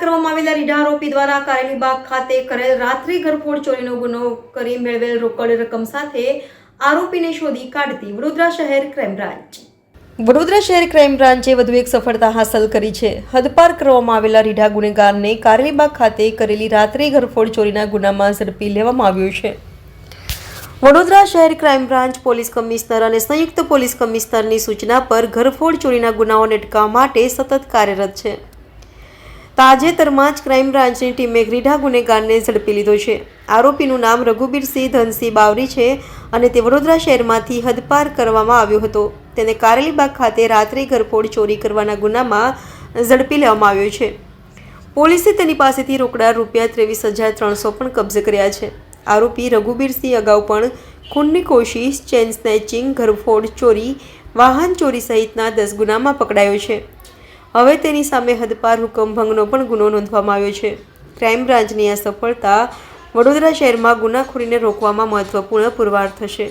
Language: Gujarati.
કરવામાં આવેલા રીઢા આરોપી દ્વારા કારેલીબાગ ખાતે કરેલ રાત્રિ ઘરફોડ ચોરીનો ગુનો કરી મેળવેલ રોકડ રકમ સાથે આરોપીને શોધી કાઢતી વડોદરા શહેર ક્રાઇમ બ્રાન્ચ. વડોદરા શહેર ક્રાઇમ બ્રાન્ચે વધુ એક સફળતા હાંસલ કરી છે. હદપાર કરવામાં આવેલા રીઢા ગુનેગારને કારેલીબાગ ખાતે કરેલી રાત્રિ ઘરફોડ ચોરીના ગુનામાં ઝડપી લેવામાં આવ્યો છે. વડોદરા શહેર ક્રાઇમ બ્રાન્ચ પોલીસ કમિશનર અને સંયુક્ત પોલીસ કમિશનરની સૂચના પર ઘરફોડ ચોરીના ગુનાઓને અટકાવવા માટે સતત કાર્યરત છે. તાજેતરમાં જ ક્રાઇમ બ્રાન્ચની ટીમે ગ્રીઢા ગુનેગારને ઝડપી લીધો છે. આરોપીનું નામ રઘુબીરસિંહ ધનસિંહ બાવરી છે અને તે વડોદરા શહેરમાંથી હદપાર કરવામાં આવ્યો હતો. તેને કારેલીબાગ ખાતે રાત્રે ઘરફોડ ચોરી કરવાના ગુનામાં ઝડપી લેવામાં આવ્યો છે. પોલીસે તેની પાસેથી રોકડા રૂપિયા ત્રેવીસ હજાર ત્રણસો પણ કબજે કર્યા છે. આરોપી રઘુબીરસિંહ અગાઉ પણ ખૂનની કોશિશ, ચેન સ્નેચિંગ, ઘરફોડ ચોરી, વાહન ચોરી સહિતના દસ ગુનામાં પકડાયો છે. હવે તેની સામે હદપાર હુકમભંગનો પણ ગુનો નોંધવામાં આવ્યો છે. ક્રાઇમ બ્રાન્ચની આ સફળતા વડોદરા શહેરમાં ગુનાખોરીને રોકવામાં મહત્વપૂર્ણ પુરવાર થશે.